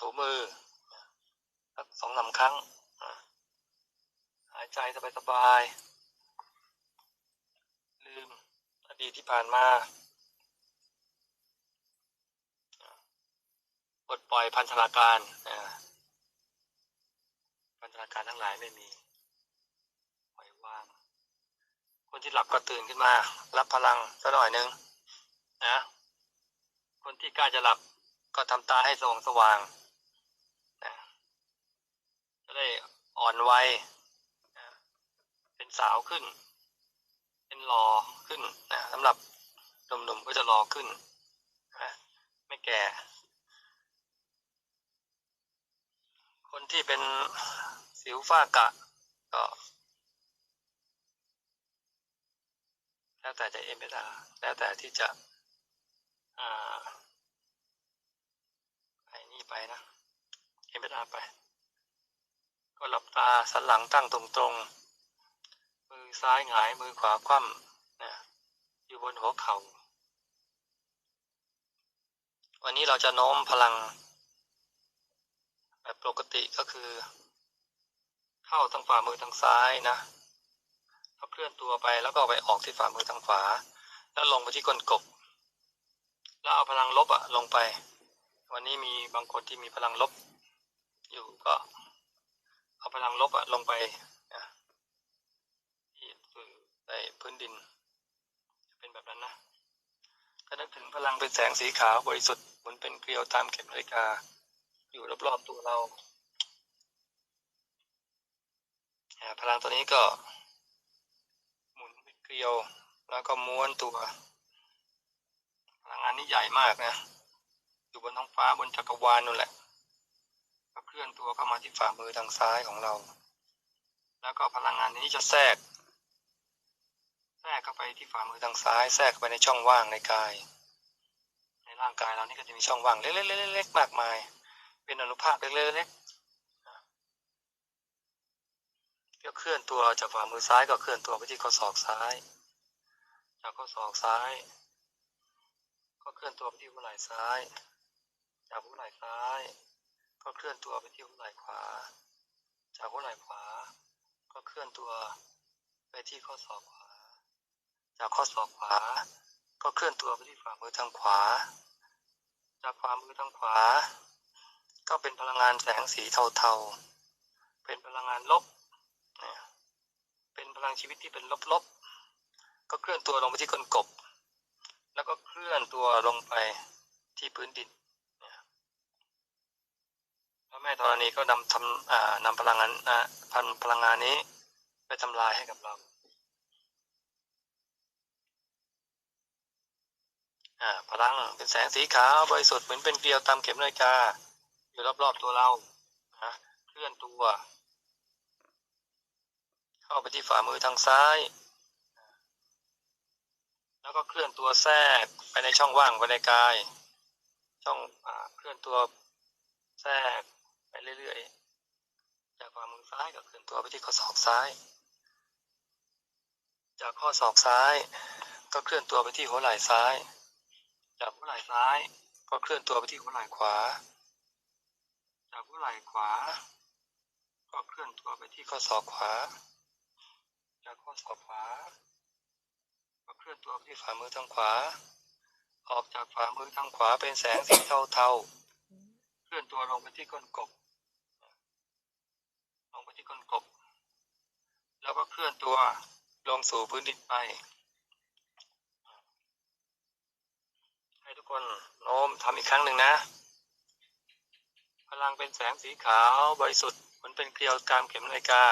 ถูมือสักสองสามครั้ง หายใจสบายๆ ลืมอดีตที่ผ่านมาปลดปล่อยพันธนาการพันธนาการทั้งหลายไม่มีปล่อยวาง คนที่หลับก็ตื่นขึ้นมา รับพลังสักหน่อยนึงนะ คนที่กล้าจะหลับก็ทำตาให้สว่างสว่าง ได้อ่อนวัยเป็นสาวขึ้น เป็นหล่อขึ้นนะสำหรับหนุ่มๆก็จะหล่อขึ้นนะไม่แก่ คนที่เป็นสิวฝ้ากะ ก็แล้วแต่จะเอ็มเอดาแล้วแต่ที่จะอ่าไอ้นี่ไปนะเอ็มเอดาไป ก็หลับตาสันหลังตั้งตรงๆ มือซ้ายหงายมือขวาคว่ำนะอยู่บนหัวเขา่า วันนี้เราจะโน้มพลัง แบบปกติก็คือ เข้าทางฝ่ามือทางซ้ายนะแล้วเคลื่อนตัวไปแล้วก็ไปออกที่ฝ่ามือทางขวา แล้วลงไปที่ก้นกบ แล้วเอาพลังลบอะลงไป วันนี้มีบางคนที่มีพลังลบ อยู่ก็ เอาพลังลบอะลงไปนะที่ในพื้นดิน จะเป็นแบบนั้นนะก็นึกถึงพลังเป็นแสงสีขาวบริสุทธิ์หมือนเป็นเกลียวตามเข็มนาฬิกา อยู่รอบๆตัวเราพลังตัวนี้ก็ หมุนเป็นเกลียว แล้วก็ม้วนตัว พลังงานนี้ใหญ่มากนะ อยู่บนท้องฟ้าบนจักรวาลนั่นแหละ ก็เคลื่อนตัวเข้ามาที่ฝ่ามือทางซ้ายของเรา แล้วก็พลังงานนี้จะแทรก แทรกเข้าไปที่ฝ่ามือทางซ้าย แทรกเข้าไปในช่องว่างในกาย ในร่างกายเรานี่ก็จะมีช่องว่างเล็กๆๆๆมากมาย เป็นอนุภาคเล็กๆก็เคลื่อนตัวจากฝ่ามือซ้ายก็เคลื่อนตัวไปที่ข้อศอกซ้าย จากข้อศอกซ้าย ก็เคลื่อนตัวไปที่หัวไหล่ซ้าย จากหัวไหล่ซ้าย ก็เคลื่อนตัวไปที่หัวไหล่ขวา จากหัวไหล่ขวา ก็เคลื่อนตัวไปที่ข้อศอกขวา จากข้อศอกขวา ก็เคลื่อนตัวไปที่ฝ่ามือทางขวา จากฝ่ามือทางขวา ก็เป็นพลังงานแสงสีเทาๆ เป็นพลังงานลบ เป็นพลังชีวิตที่เป็นลบๆ ก็เคลื่อนตัวลงไปที่ก้นกบ แล้วก็เคลื่อนตัวลงไปที่พื้นดิน พระแม่ธรณีก็นำทำนำพลังงานพันพลังงานนี้ ไปทำลายให้กับเราพลังเป็นแสงสีขาวบริสุทธิ์เหมือนเป็นเกลียวตามเข็มนาฬิกา อยู่รอบๆตัวเราเคลื่อนตัว เข้าไปที่ฝ่ามือทางซ้าย แล้วก็เคลื่อนตัวแทรกไปในช่องว่างภายในกาย ช่องอเคลื่อนตัวแทรก ไปเรื่อยๆ จากฝ่ามือซ้ายก็เคลื่อนตัวไปที่ข้อศอกซ้าย จากข้อศอกซ้าย ก็เคลื่อนตัวไปที่หัวไหล่ซ้าย จากหัวไหล่ซ้าย ก็เคลื่อนตัวไปที่หัวไหล่ขวา จากหัวไหล่ขวา ก็เคลื่อนตัวไปที่ข้อศอกขวา จากข้อศอกขวา ก็เคลื่อนตัวไปที่ฝ่ามือทางขวา ออกจากฝ่ามือทางขวาเป็นแสงสีเทาๆ เคลื่อนตัวลงไปที่ก้นกบ ลงไปที่ก้นกบ แล้วก็เคลื่อนตัวลงสู่พื้นดินไป ให้ทุกคนโน้มทำอีกครั้งหนึ่งนะ พลังเป็นแสงสีขาวบริสุทธิ์มือนเป็นเกลียวกามเข็มนาฬิกา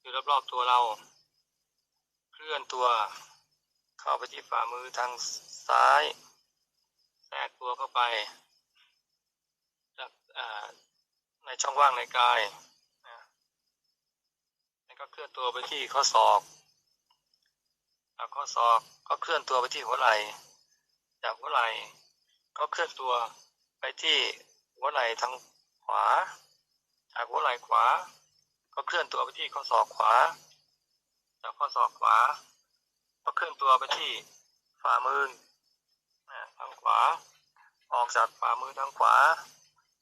อยู่รอบๆตัวเรา เคลื่อนตัวเข้าไปที่ฝ่ามือทางซ้าย แทรกตัวเข้าไป ในช่องว่างในกายแล้วก็เคลื่อนตัวไปที่ข้อศอกจากข้อศอกก็เคลื่อนตัวไปที่หัวไหล่จากหัวไหล่ก็เคลื่อนตัวไปที่หัวไหล่ทางขวา จากหัวไหล่ขวา ก็เคลื่อนตัวไปที่ข้อศอกขวา จากข้อศอกขวา ก็เคลื่อนตัวไปที่ฝ่ามือทางขวา ออกจากฝ่ามือทางขวา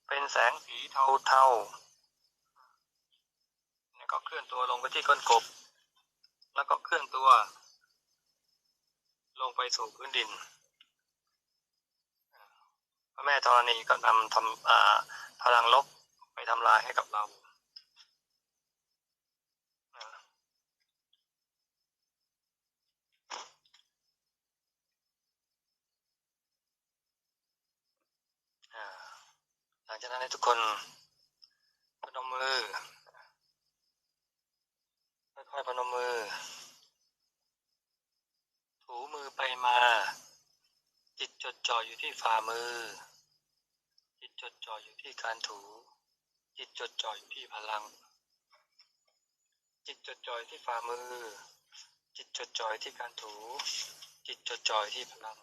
เปแสงสีเทาเทาๆแล้วก็เคลื่อนตัวลงไปที่ก้นกบ แล้วก็เคลื่อนตัว ลงไปสู่พื้นดิน พระแม่ธรณีก็นำทำพลังลบไปทำลายให้กับเราอ่าอ่า หลังจากนั้นให้ทุกคนพนมมือค่อยๆพนมมือ ถูมือไปมา จิตจดจ่ออยู่ที่ฝ่ามือ จิตจดจ่ออยู่ที่การถู จิตจดจ่ออยู่ที่พลัง จิตจดจ่อยที่ฝ่ามือ จิตจดจ่อยที่การถู จิตจดจ่อยที่พลัง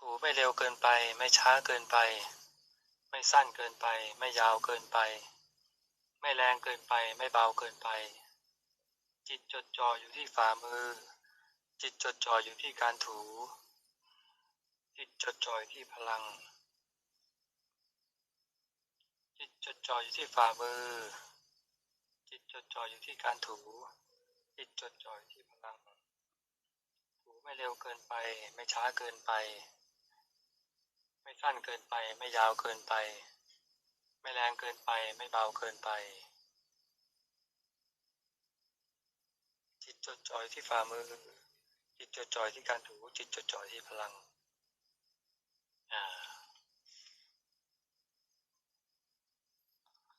ถูไม่เร็วเกินไป ไม่ช้าเกินไป ไม่สั้นเกินไป ไม่ยาวเกินไป ไม่แรงเกินไป ไม่เบาเกินไป จิตจดจ่ออยู่ที่ฝ่ามือ จิตจดจ่ออยู่ที่การถู จิตจดจ่ออยู่ที่พลัง จิตจดจ่ออยู่ที่ฝ่ามือ จิตจดจ่ออยู่ที่การถู จิตจดจ่ออยู่ที่พลังถูไม่เร็วเกินไป ไม่ช้าเกินไป ไม่สั้นเกินไป ไม่ยาวเกินไป ไม่แรงเกินไป ไม่เบาเกินไป จิตจดจ่อยที่ฝ่ามือ จิตจดจ่อยที่การถูจิตจดจ่อยที่พลัง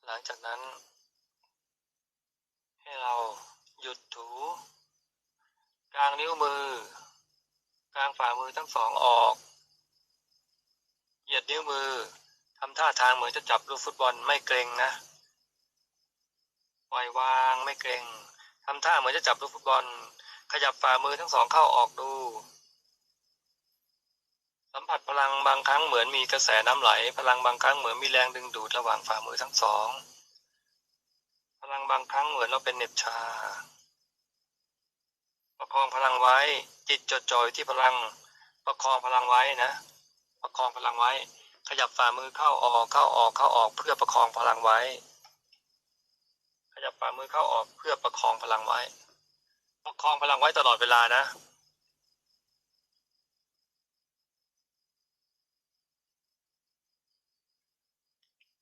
หลังจากนั้น ให้เราหยุดถู กลางนิ้วมือ กลางฝ่ามือทั้งสองออก เหยียดนิ้วมือทำท่าทางเหมือนจะจับลูกฟุตบอลไม่เกรงนะปล่อยวางไม่เกรงทำท่าเหมือนจะจับลูกฟุตบอล ขยับฝ่ามือทั้งสองเข้าออกดู สัมผัสพลังบางครั้งเหมือนมีกระแสน้ำไหล พลังบางครั้งเหมือนมีแรงดึงดูดระหว่างฝ่ามือทั้งสอง พลังบางครั้งเหมือนเราเป็นเหน็บชา ประคองพลังไว้ จิตจดจ่อยที่พลัง ประคองพลังไว้นะ ประคองพลังไว้ ขยับฝ่ามือเข้าออกเข้าออกเข้าออก เพื่อประคองพลังไว้ ขยับฝ่ามือเข้าออกเพื่อประคองพลังไว้ ประคองพลังไว้ตลอดเวลานะ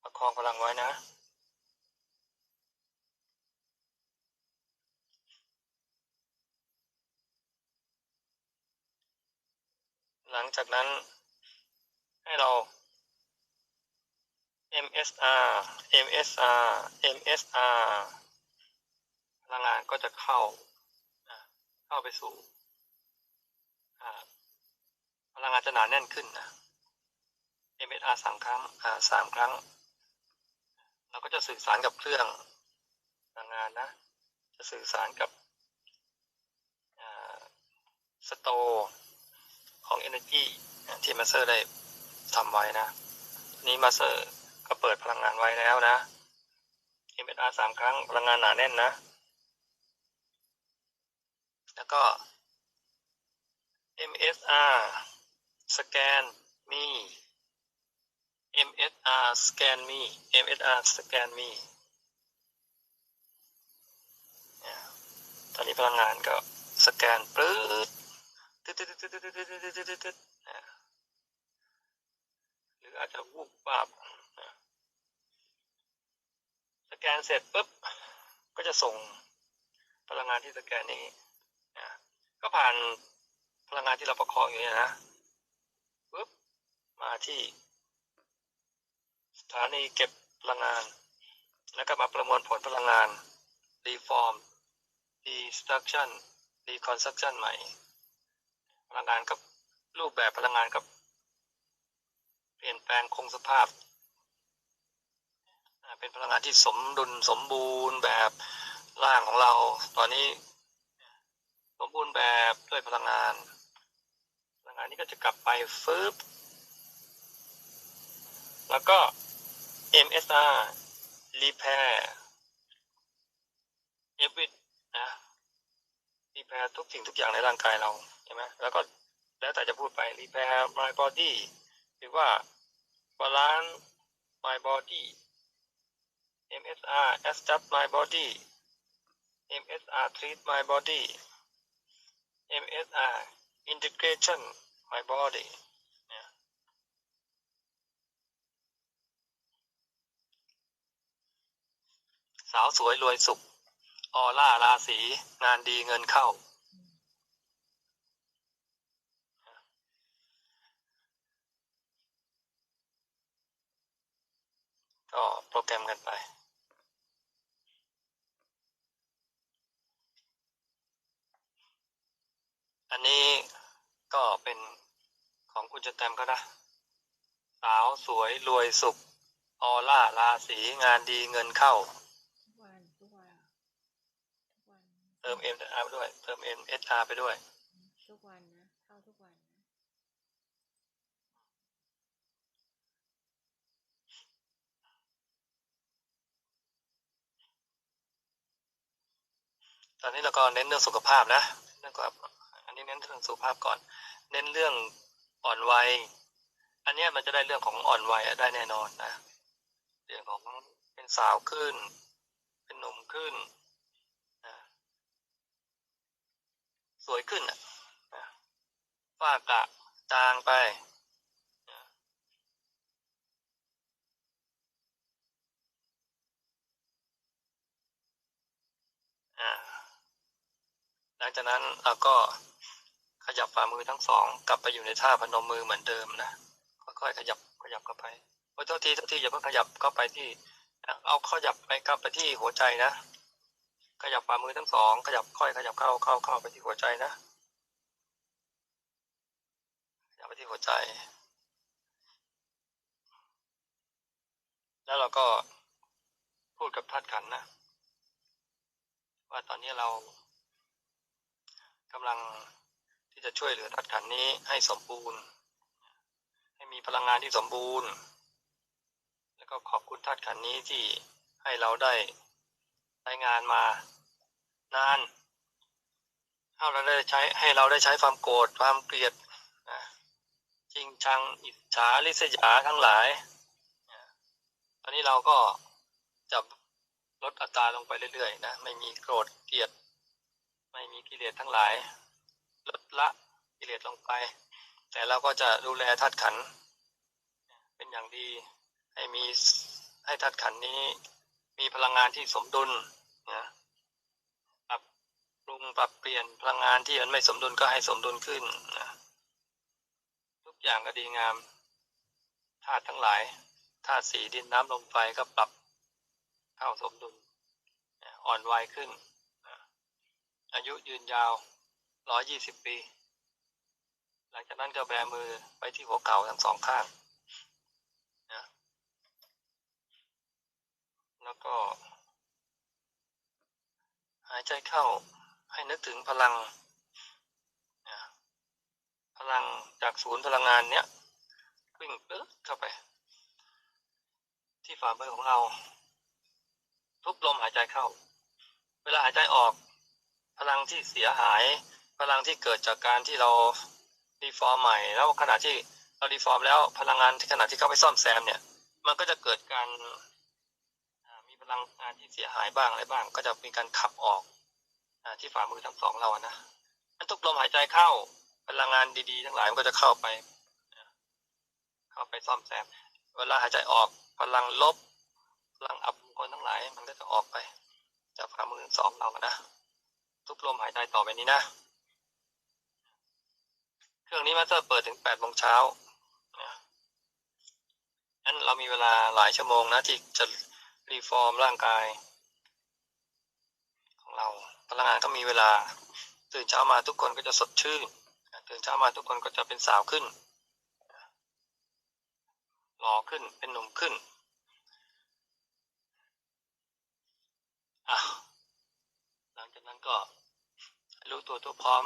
ประคองพลังไว้นะหลังจากนั้น ให้เรา MSR MSR MSR พลังงานก็จะเข้า เข้าไปสู่พลังงานจะหนาแน่นขึ้นนะ MSR สามครั้งสามครั้ง เราก็จะสื่อสารกับเครื่องพลังงานนะ จะสื่อสารกับสโตของ Energy ที่มาเตอร์ได้ ทำไว้นะ นี้มาเตอร์ก็เปิดพลังงานไว้แล้วนะ MSR สามครั้งพลังงานหนาแน่นนะ แล้วก็ MSR สแกนมี MSR สแกนมี MSR สแกนมีเนี่ยตอนนี้พลังงานก็สแกนปลื้ดตึ๊ดตึ๊ดตึ๊ดตึ๊ดตึ๊ดตึ๊ดตึ๊ดตึ๊ดตึ๊ดเนี่ยหรื อาจจะวูบวาบนะสแกนเสร็จปุ๊บก็จะส่งพลังงานที่สแกนนี้นะก็ผ่านพลังงานที่เราประคองอยู่เนี่ยนะปุ๊บมาที่สถานีเก็บพลังงาน แล้วก็มาประมวลผลพลังงาน reform destruction reconstruction ใหม่ พลังงานกับรูปแบบพลังงานกับ เปลี่ยนแปลงคงสภาพ เป็นพลังงานที่สมดุลสมบูรณ์แบบร่างของเรา ตอนนี้ สมบูรณ์แบบด้วยพลังงาน พลังงานนี้ก็จะกลับไปฟืบแล้วก็ MSR repair every นะ repair ทุกสิ่งทุกอย่างในร่างกายเราใช่ไหมแล้วก็แล้วแต่จะพูดไป repair my body หรือว่า balance my body MSR adjust my body MSR treat my body MSR integration my body เนี่ยสาวสวยรวยสุข ออร่าราศีงานดีเงินเข้า ก็โปรแกรมกันไป อันนี้ก็เป็นของคุณจะแตมก็นะสาวสวยรวยสุข ออร่าราศีงานดีเงินเข้าทุกวันทุกวันทุกวันเติม M R ไปด้วย เติม M S R ไปด้วย ทุกวันนะเข้าทุกวันนะ ตอนนี้เราก็เน้นเรื่องสุขภาพนะเรื่องกับอันนี้เน้นเรื่องสุขภาพก่อน เน้นเรื่องอ่อนวัย อันนี้มันจะได้เรื่องของอ่อนวัยได้แน่นอนนะ เรื่องของเป็นสาวขึ้น เป็นหนุ่มขึ้นนะสวยขึ้นอะนะฝ้ากระจางไปอ่า หลังจากนั้นเราก็ขยับฝ่ามือทั้งสอง กลับไปอยู่ในท่าพนมมือเหมือนเดิมนะค่อยๆขยับขยับเข้าไปโอ้ยโทษทีโทษทีอย่าเพิ่งขยับเข้าไปที่ เอาขยับไปกลับไปที่หัวใจนะขยับฝ่ามือทั้งสองขยับค่อยขยับเข้าเข้าเข้าไปที่หัวใจนะขยับไปที่หัวใจ แล้วเราก็พูดกับธาตุขันนะว่าตอนนี้เรา กำลังที่จะช่วยเหลือธาตุขันธ์นี้ให้สมบูรณ์ ให้มีพลังงานที่สมบูรณ์ แล้วก็ขอบคุณธาตุขันธ์นี้ที่ให้เราได้ใช้งานมานานให้เราได้ใช้ให้เราได้ใช้ความโกรธความเกลียดจริงชังอิจฉาริษยาทั้งหลาย ตอนนี้เราก็จะลดอัตราลงไปเรื่อยๆนะไม่มีโกรธเกลียด ไม่มีกิเลสทั้งหลายลดละกิเลสลงไป แต่เราก็จะดูแลธาตุขันเป็นอย่างดีให้มีให้ธาตุขันนี้มีพลังงานที่สมดุลนะปรับปรุงปรับเปลี่ยนพลังงานที่มันไม่สมดุลก็ให้สมดุลขึ้นนะทุกอย่างก็ดีงามธาตุทั้งหลายธาตุสีดินน้ำลมไฟก็ปรับเข้าสมดุลอ่อนวัยขึ้น อายุยืนยาว120ปี หลังจากนั้นก็แบมือไปที่หัวเข่าทั้งสองข้างนะแล้วก็ หายใจเข้าให้นึกถึงพลังนะพลังจากศูนย์พลังงานเนี้ยวิ่งปึ๊ดเข้าไป ที่ฝ่ามือของเรา ทุกลมหายใจเข้า เวลาหายใจออก พลังที่เสียหาย พลังที่เกิดจากการที่เราดีฟอร์มใหม่ แล้วขณะที่เราดีฟอร์มแล้วพลังงานที่ขณะที่เข้าไปซ่อมแซมเนี่ย มันก็จะเกิดการมีพลังงานที่เสียหายบ้างอะไรบ้าง ก็จะมีการขับออกอที่ฝ่ามือทั้งสองเราอะนะมันทุกลมหายใจเข้าพลังงานดีๆ ทั้งหลายมันก็จะเข้าไป เข้าไปซ่อมแซม เวลาหายใจออกพลังลบพลังอับมงคลทั้งหลาย มันก็จะออกไปจากฝ่ามือทั้งสองเราอะนะ ทุกลมหายใจต่อไปนี้นะ เครื่องนี้มันจะเปิดถึงแปดโมงเช้างั้นเรามีเวลาหลายชั่วโมงนะที่จะรีฟอร์มร่างกาย ของเราพลังงานก็มีเวลา ตื่นเช้ามาทุกคนก็จะสดชื่น ตื่นเช้ามาทุกคนก็จะเป็นสาวขึ้น หล่อขึ้น เป็นหนุ่มขึ้นอะหลังจากนั้นก็ รู้ตัวตัวพร้อม